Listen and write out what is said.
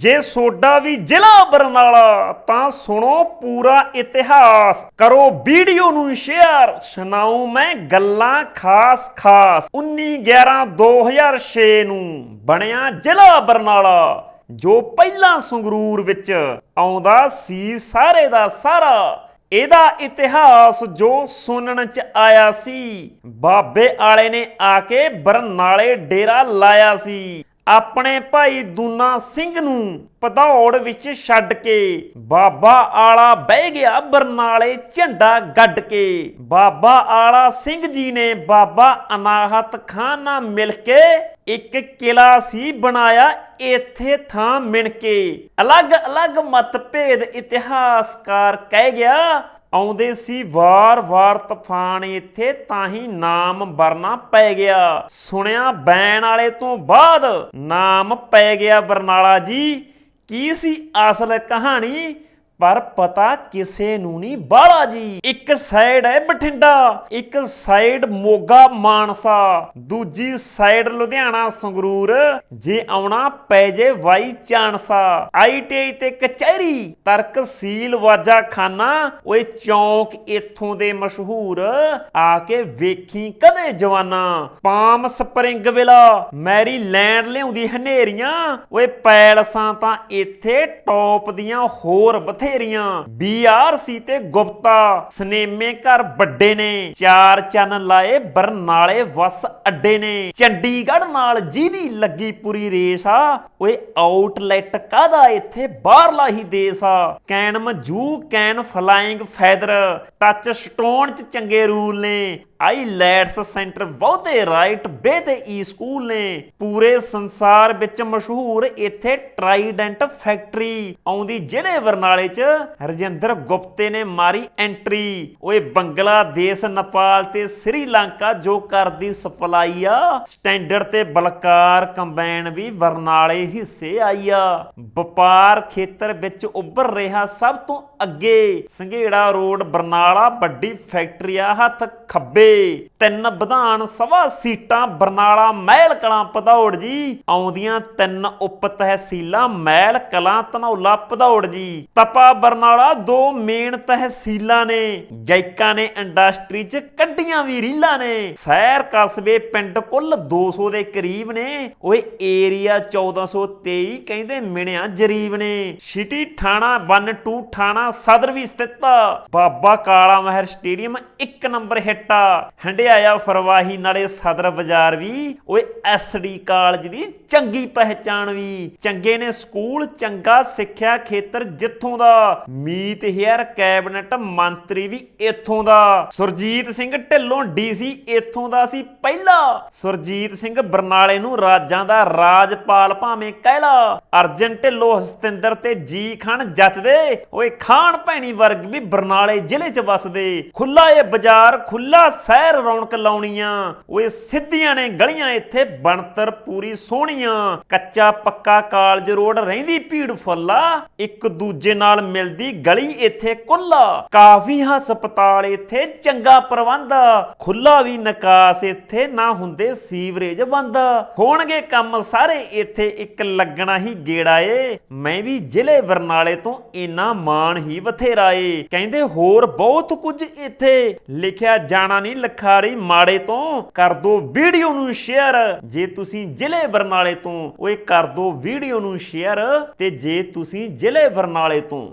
ਜੇ ਸੋਡਾ ਵੀ ਜ਼ਿਲ੍ਹਾ ਬਰਨਾਲਾ, ਤਾਂ ਸੁਣੋ ਪੂਰਾ ਇਤਿਹਾਸ। ਕਰੋ ਵੀਡੀਓ ਨੂੰ ਸ਼ੇਅਰ। ਸੁਣਾਉ ਮੈਂ ਗੱਲਾਂ ਖਾਸ ਖਾਸ। 19 11 2006 ਨੂੰ ਬਣਿਆ ਜ਼ਿਲ੍ਹਾ ਬਰਨਾਲਾ, ਜੋ ਪਹਿਲਾਂ ਸੰਗਰੂਰ ਵਿੱਚ ਆਉਂਦਾ ਸੀ ਸਾਰੇ ਦਾ ਸਾਰਾ। ਇਹਦਾ ਇਤਿਹਾਸ ਜੋ ਸੁਣਨ ਚ ਆਇਆ ਸੀ, ਬਾਬੇ ਆਲੇ ਨੇ ਆ ਕੇ ਬਰਨਾਲੇ ਡੇਰਾ ਲਾਇਆ ਸੀ। ਆਪਣੇ ਭਾਈ ਦੂਨਾ ਸਿੰਘ ਨੂੰ ਪਧੌੜ ਵਿੱਚ ਛੱਡ ਕੇ ਬਾਬਾ ਆਲਾ ਬਹਿ ਗਿਆ ਬਰਨਾਲੇ ਝੰਡਾ ਗੱਡ ਕੇ। ਬਾਬਾ ਆਲਾ ਸਿੰਘ ਜੀ ਨੇ ਬਾਬਾ ਅਨਾਹਤ ਖਾਨ ਨਾਲ ਮਿਲ ਕੇ ਇੱਕ ਕਿਲਾ ਸੀ ਬਣਾਇਆ ਇੱਥੇ ਥਾਂ ਮਿਣ ਕੇ। ਅਲੱਗ-ਅਲੱਗ ਮਤਭੇਦ ਇਤਿਹਾਸਕਾਰ ਕਹਿ ਗਿਆ ਆਉਂਦੇ ਸੀ ਵਾਰ-ਵਾਰ ਤੂਫਾਨ ਇੱਥੇ, ਤਾਂ ਹੀ ਨਾਮ ਵਰਨਾ ਪੈ ਗਿਆ। ਸੁਣਿਆ ਬੈਣ ਵਾਲੇ ਤੋਂ ਬਾਅਦ ਨਾਮ ਪੈ ਗਿਆ ਬਰਨਾਲਾ ਜੀ। ਕੀ ਸੀ ਅਸਲ ਕਹਾਣੀ? ਪਰ ਪਤਾ ਕਿਸੇ ਨੂੰ ਨਹੀਂ, ਬਾਲਾ ਜੀ। ਇੱਕ ਸਾਈਡ ਹੈ ਬਠਿੰਡਾ, ਇੱਕ ਸਾਈਡ ਮੋਗਾ ਮਾਨਸਾ, ਦੂਜੀ ਸਾਈਡ ਲੁਧਿਆਣਾ, ਸੰਗਰੂਰ। ਜੇ ਆਉਣਾ ਪੈ ਜੇ ਵਾਈ ਚਾਂਸਾ ਆਈਟੀਆਈ ਤੇ ਕਚਹਿਰੀ ਤਰਕਸੀਲ ਵਾਜਾ ਖਾਨਾ ਓਏ ਚੌਂਕ ਇਥੋਂ ਦੇ ਮਸ਼ਹੂਰ। ਆ ਕੇ ਵੇਖੀ ਕਦੇ ਜਵਾਨਾ। Palm spring villa, Maryland ਲਿਆਉਂਦੀ ਹਨੇਰੀਆਂ। ਓਏ ਪੈਲਸਾਂ ਤਾਂ ਇੱਥੇ ਟੌਪ ਦੀਆਂ ਹੋਰ ਬਥੇਰੀਆਂ। ਬੀਆਰਸੀ ਤੇ ਗੁਪਤਾ। ਸਨੇਮੇ ਘਰ ਵੱਡੇ ਨੇ। ਚਾਰ ਚੰਨ ਲਾਏ ਬਰਨਾਲੇ ਵਸ ਅੱਡੇ ਨੇ। ਚੰਡੀਗੜ੍ਹ ਨਾਲ ਜਿਹਦੀ ਲੱਗੀ ਪੂਰੀ ਰੇਸ ਆ, ਓਏ ਆਊਟਲੈਟ ਕਾਦਾ ਇੱਥੇ ਬਾਹਰਲਾ ਹੀ ਦੇਸ ਆ। ਕੈਨ ਮਜੂ ਕੈਨ ਫਲਾਈਂਗ ਫੈਦਰ। ਟੱਚ ਸਟੋਨ ਚ ਚੰਗੇ ਰੂਲ ਨੇ। ਆਈ ਲੈਟਸ ਸੈਂਟਰ ਬਹੁਤੇ ਰਾਈਟ ਬੇ ਤੇ ਈ ਸਕੂਲ ਨੇ। ਪੂਰੇ ਸੰਸਾਰ ਵਿੱਚ ਮਸ਼ਹੂਰ ਇੱਥੇ ਟਰਾਈਡੈਂਟ ਫੈਕਟਰੀ ਆਉਂਦੀ ਜ਼ਿਲ੍ਹੇ ਬਰਨਾਲੇ 'ਚ ਰਜਿੰਦਰ ਗੁਪਤੇ ਨੇ ਮਾਰੀ ਐਂਟਰੀ। ਓਏ ਬੰਗਲਾਦੇਸ਼, ਨੇਪਾਲ ਤੇ ਸ੍ਰੀਲੰਕਾ ਜੋ ਕਰਦੀ ਸਪਲਾਈ ਆ, ਸਟੈਂਡਰਡ ਤੇ ਬਲਕਾਰ ਕੰਬਾਈਨ ਵੀ ਬਰਨਾਲੇ ਹਿੱਸੇ ਆਈ ਆ। ਵਪਾਰ ਖੇਤਰ ਵਿੱਚ ਉੱਭਰ ਰਿਹਾ ਸਭ ਤੋਂ ਅੱਗੇ। ਸੰਘੇੜਾ ਰੋਡ, ਬਰਨਾਲਾ ਵੱਡੀ ਫੈਕਟਰੀ ਆ, ਹੱਥ ਖੱਬੇ। ਤਿੰਨ ਵਿਧਾਨ ਸਭਾ ਸੀਟਾਂ, ਬਰਨਾਲਾ ਮਹਿਲ ਕਲਾਂ ਪਧੌੜ ਜੀ। ਆਉਂਦੀਆਂ ਤਿੰਨ ਉਪ ਤਹਿਸੀਲਾਂ ਮਹਿਲ ਕਲਾਂ, ਧਨੌਲਾ ਪਧੌੜ ਜੀ। ਤਪਾ ਬਰਨਾਲਾ, ਦੋ ਮੇਨ ਤਹਿਸੀਲਾਂ ਨੇ ਗਾਇਕਾਂ ਨੇ ਇੰਡਸਟਰੀ 'ਚ ਕੱਢੀਆਂ ਵੀ ਰੀਲਾਂ ਨੇ। ਸ਼ਹਿਰ ਕਸਬੇ ਪਿੰਡ ਕੁੱਲ 200 ਦੇ ਕਰੀਬ ਨੇ। ਓਏ ਏਰੀਆ 1423 ਕਹਿੰਦੇ ਮਿਣਿਆ ਜਰੀਬ ਨੇ। ਸਿਟੀ ਥਾਣਾ 12 ਥਾਣਾ ਸਦਰ ਵੀ ਸਥਿਤ ਬਾਬਾ ਕਾਲਾ ਮਹਿਰ ਸਟੇਡੀਅਮ ਇੱਕ ਨੰਬਰ ਹਿੱਟ ਆ। ਹੰਡਿਆਇਆ ਫਰਵਾਹੀ ਨਾਲੇ ਸਦਰ ਬਾਜ਼ਾਰ ਵੀ। ਓਏ ਐਸਡੀ ਕਾਲਜ ਦੀ ਚੰਗੀ ਪਹਿਚਾਣ ਵੀ। ਚੰਗੇ ਨੇ ਸਕੂਲ, ਚੰਗਾ ਸਿੱਖਿਆ ਖੇਤਰ ਜਿੱਥੋਂ ਦਾ। ਮੀਤ ਹੇਅਰ ਕੈਬਨਿਟ ਮੰਤਰੀ ਵੀ ਇੱਥੋਂ ਦਾ। ਸੁਰਜੀਤ ਸਿੰਘ ਢਿੱਲੋਂ ਡੀਸੀ ਇੱਥੋਂ ਦਾ ਸੀ ਪਹਿਲਾ। ਸੁਰਜੀਤ ਸਿੰਘ ਬਰਨਾਲੇ ਨੂੰ ਰਾਜਾਂ ਦਾ ਰਾਜਪਾਲ ਭਾਵੇਂ ਕਹਿਲਾ ਅਰਜਨ ਢਿੱਲੋਂ, ਹਸਤਿੰਦਰ ਤੇ ਜੀ ਖਾਨ ਜੱਚਦੇ। ਓਏ ਖਾਨ ਭੈਣੀ ਵਰਗ ਵੀ ਬਰਨਾਲੇ ਜ਼ਿਲ੍ਹੇ 'ਚ ਵਸਦੇ। ਖੁੱਲਾ ਇਹ ਬਾਜ਼ਾਰ ਖੁੱਲਾ ਸ਼ਹਿਰ ਰੌਣਕ ਲਾਉਣੀਆਂ। ਓਏ ਸਿੱਧੀਆਂ ਨੇ ਗਲੀਆਂ ਇੱਥੇ ਬਣਤਰ ਪੂਰੀ ਸੋਹਣੀਆਂ। ਕੱਚਾ ਪੱਕਾ ਕਾਲਜ ਰੋਡ ਰਹਿੰਦੀ ਭੀੜ ਫੁੱਲਾ। ਇੱਕ ਦੂਜੇ ਨਾਲ ਨਾਲ ਮਿਲਦੀ ਗਲੀ ਇੱਥੇ ਕੁੱਲਾ ਕਾਫੀ ਹਸਪਤਾਲ ਇੱਥੇ ਚੰਗਾ ਪ੍ਰਬੰਧ। ਖੁੱਲਾ ਵੀ ਨਿਕਾਸ ਇੱਥੇ ਨਾ ਹੁੰਦੇ ਸੀਵਰੇਜ ਬੰਦ। ਹੋਣਗੇ ਕੰਮ ਸਾਰੇ, ਇੱਥੇ ਇੱਕ ਲੱਗਣਾ ਹੀ ਗੇੜਾ ਏ। ਮੈਂ ਵੀ ਜ਼ਿਲ੍ਹੇ ਬਰਨਾਲੇ ਤੋਂ ਇੰਨਾ ਮਾਣ ਹੀ ਬਥੇਰਾ ਏ। ਕਹਿੰਦੇ ਹੋਰ ਬਹੁਤ ਕੁਝ ਇੱਥੇ। ਲਿਖਿਆ ਜਾਣਾ ਨਹੀਂ ਲਖਾਰੀ ਮਾੜੇ ਤੋਂ। ਕਰ ਦੋ ਵੀਡੀਓ ਨੂੰ ਸ਼ੇਅਰ। ਜੇ ਤੁਸੀਂ ਜ਼ਿਲ੍ਹੇ ਬਰਨਾਲੇ ਤੋਂ, ਓਏ ਕਰ ਦੋ ਵੀਡੀਓ ਨੂੰ ਸ਼ੇਅਰ। ਤੇ ਜੇ ਤੁਸੀਂ ਜ਼ਿਲ੍ਹੇ ਬਰਨਾਲੇ ਤੋਂ